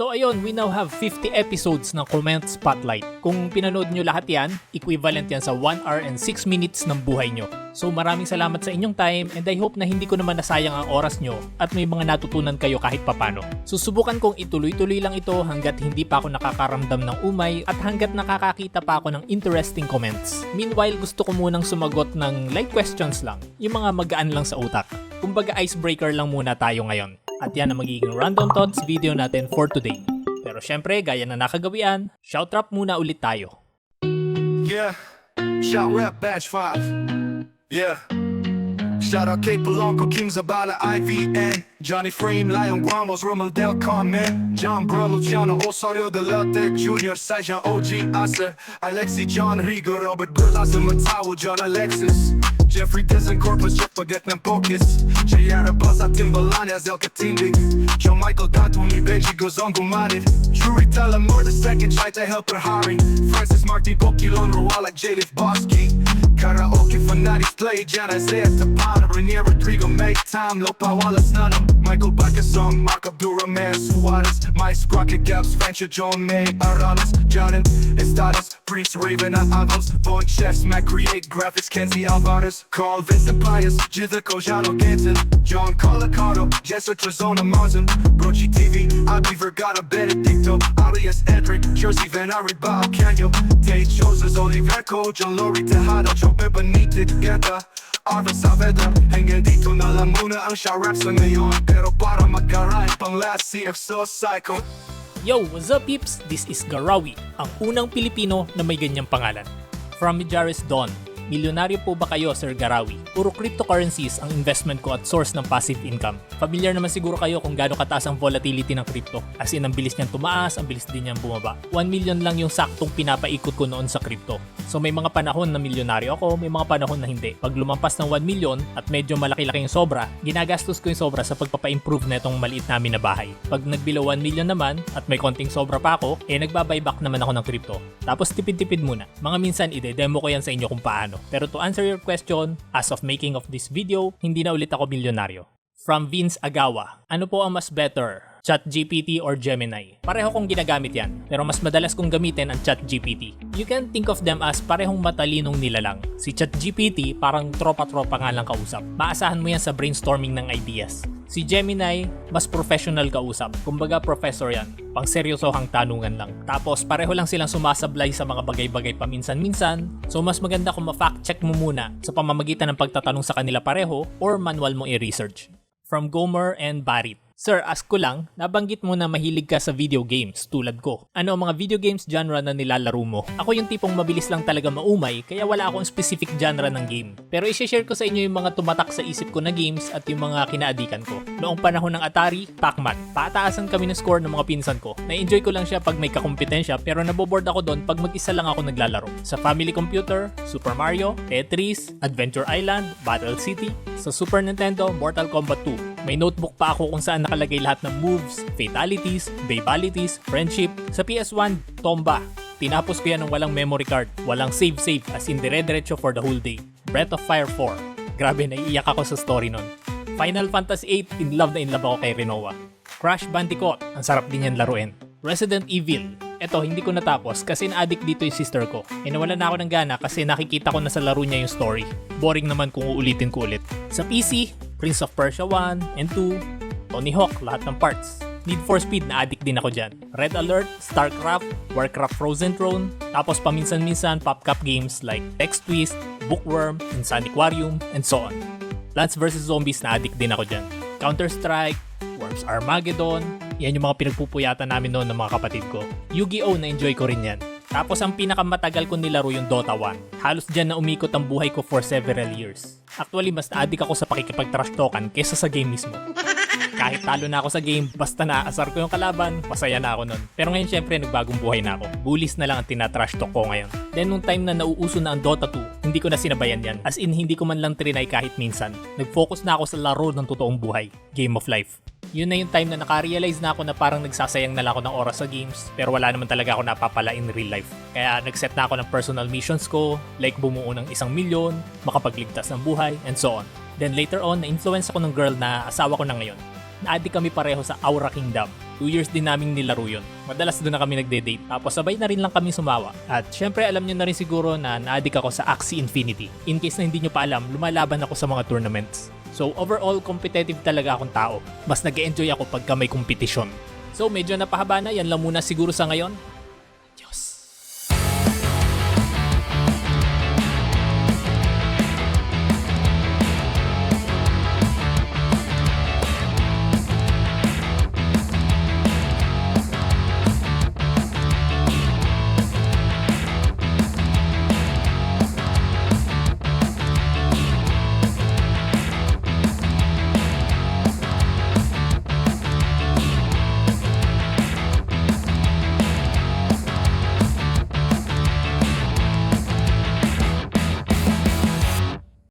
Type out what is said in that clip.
So ayun, we now have 50 episodes ng Comment Spotlight. Kung pinanood nyo lahat yan, equivalent yan sa 1 hour and 6 minutes ng buhay nyo. So maraming salamat sa inyong time and I hope na hindi ko naman nasayang ang oras nyo at may mga natutunan kayo kahit papano. Susubukan kong ituloy-tuloy lang ito hanggat hindi pa ako nakakaramdam ng umay at hanggat nakakakita pa ako ng interesting comments. Meanwhile, gusto ko munang sumagot ng light questions lang, yung mga magaan lang sa utak. Kumbaga icebreaker lang muna tayo ngayon. At yan ang magiging Random Thoughts video natin for today. Pero syempre, gaya na nakagawian, shout rap muna ulit tayo. Yeah, shout rap batch 5. Yeah. J'arraquais pour l'oncle Kings about IVN Johnny Frame, Lion Guamos, Rommel Del Carmen. John Bro, Luciano Osorio, The Lotec Junior, Sajan OG Asa Alexi, John Rigor, Robert Burlasa, Matawa, John Alexis. Jeffrey Dyson, Corpus, Jeff Forget and Pocus Jayara Basa, Timbalania, Zelka Tindig John Michael Tatumi, ni Benji, Gozon Gumarit Shuri Talamore, the second try to help her hiring. Francis Martin, Bokilon, Rowalak, Jadif Boski display Dyan ay se sa panam Raniero Drigo make time Lo pawalas na nam Michael Baca song Mark Abdura Man Suarez My squad kick ups John May Aralas Janin Estados, Priest Raven and Adams Von Chefs Mac Create Graphics Kenzie Alvarez Carl Vincent Pius Jither Kojano Ganton John Colacado Jessa Trezona Marzen Brochi TV Abby Vergara, Benedicto Alias Edric Jersey Van Arid Bob Canyon. Tate Joseph Oliverco John Lori Tejada Chope Benitez Gata Arthur Saavedra Hanggang dito na lang muna ang shout rap sa ngayon Pero para magkaraan pang last CF So Psycho Yo, what's up peeps? This is Garawi, ang unang Pilipino na may ganyang pangalan. From Mijares Don, Milyonaryo po ba kayo, Sir Garawi? Puro cryptocurrencies ang investment ko at source ng passive income. Familiar naman siguro kayo kung gaano kataas ang volatility ng crypto. As in, ang bilis niyang tumaas, ang bilis din niyang bumaba. 1 million lang yung saktong pinapaikot ko noon sa crypto. So may mga panahon na milyonaryo ako, may mga panahon na hindi. Pag lumampas ng 1 million at medyo malaki-laki yung sobra, ginagastos ko yung sobra sa pagpapa-improve na itong maliit namin na bahay. Pag nagbelow 1 million naman at may konting sobra pa ako, eh nagbabuyback naman ako ng crypto. Tapos tipid-tipid muna. Mga minsan ide-demo ko yan sa inyo kung paano. Pero to answer your question, as of making of this video, hindi na ulit ako milyonaryo. From Vince Agawa, ano po ang mas better? ChatGPT or Gemini? Pareho kong ginagamit yan, pero mas madalas kong gamitin ang ChatGPT. You can think of them as parehong matalinong nilalang. Si ChatGPT parang tropa-tropa nga lang kausap. Maasahan mo yan sa brainstorming ng ideas. Si Gemini, mas professional kausap. Kumbaga professor yan. Pang seryosohang tanungan lang. Tapos pareho lang silang sumasablay sa mga bagay-bagay paminsan-minsan. So mas maganda kung ma-fact check mo muna sa pamamagitan ng pagtatanong sa kanila pareho or manual mo i-research. From Gomer and Barit. Sir, ask ko lang, nabanggit mo na mahilig ka sa video games tulad ko. Ano ang mga video games genre na nilalaro mo? Ako yung tipong mabilis lang talaga maumay kaya wala akong specific genre ng game. Pero i-share ko sa inyo yung mga tumatak sa isip ko na games at yung mga kinaadikan ko. Noong panahon ng Atari, Pac-Man. Pataasan kami ng score ng mga pinsan ko. Na-enjoy ko lang siya pag may kakompetensya pero naboboard ako doon pag mag-isa lang ako naglalaro. Sa family computer, Super Mario, Tetris, Adventure Island, Battle City. Sa Super Nintendo, Mortal Kombat 2. May notebook pa ako kung saan nakalagay lahat ng moves, fatalities, babalities, friendship. Sa PS1, Tomba. Tinapos ko yan ng walang memory card, walang save-save as in dire-diretso for the whole day. Breath of Fire 4. Grabe, naiiyak ako sa story nun. Final Fantasy 8, in love na in love ako kay Rinoa. Crash Bandicoot, ang sarap din yan laruin. Resident Evil, eto hindi ko natapos kasi na-addict dito yung sister ko. E nawalan na ako ng gana kasi nakikita ko na sa laro niya yung story. Boring naman kung uulitin ko ulit. Sa PC, Prince of Persia 1 and 2, Tony Hawk, lahat ng parts. Need for Speed, na-addict din ako dyan. Red Alert, StarCraft, Warcraft Frozen Throne, tapos paminsan-minsan PopCap games like Text Twist, Bookworm, Insanic Aquarium, and so on. Plants vs. Zombies, na-addict din ako dyan. Counter-Strike, Worms Armageddon, yan yung mga pinagpupuyatan namin noon ng mga kapatid ko. Yu-Gi-Oh! na-enjoy ko rin yan. Tapos ang pinakamatagal ko nilaro yung Dota 1. Halos dyan na umikot ang buhay ko for several years. Actually, mas na-addict ako sa pakikipag-trash talkan kesa sa game mismo. Kahit talo na ako sa game, basta naaasar ko yung kalaban, masaya na ako nun. Pero ngayon syempre, nagbagong buhay na ako. Bullies na lang ang tinatrash talk ko ngayon. Then nung time na nauuso na ang Dota 2, hindi ko na sinabayan yan. As in, hindi ko man lang trinay kahit minsan. Nag-focus na ako sa laro ng totoong buhay. Game of life. Yun na yung time na naka-realize na ako na parang nagsasayang na lang ako ng oras sa games pero wala naman talaga ako napapala in real life. Kaya nag-set na ako ng personal missions ko, like bumuo ng isang milyon, makapagligtas ng buhay, and so on. Then later on, na-influence ako ng girl na asawa ko na ngayon. Na-addict kami pareho sa Aura Kingdom. 2 years din naming nilaro yun. Madalas doon na kami nagde-date. Tapos sabay na rin lang kami sumawa. At syempre alam nyo na rin siguro na na-addict ako sa Axie Infinity. In case na hindi nyo pa alam, lumalaban ako sa mga tournaments. So overall, competitive talaga akong tao. Mas nag enjoy ako pagka may kompetisyon. So medyo napahaba na, yan lang muna siguro sa ngayon.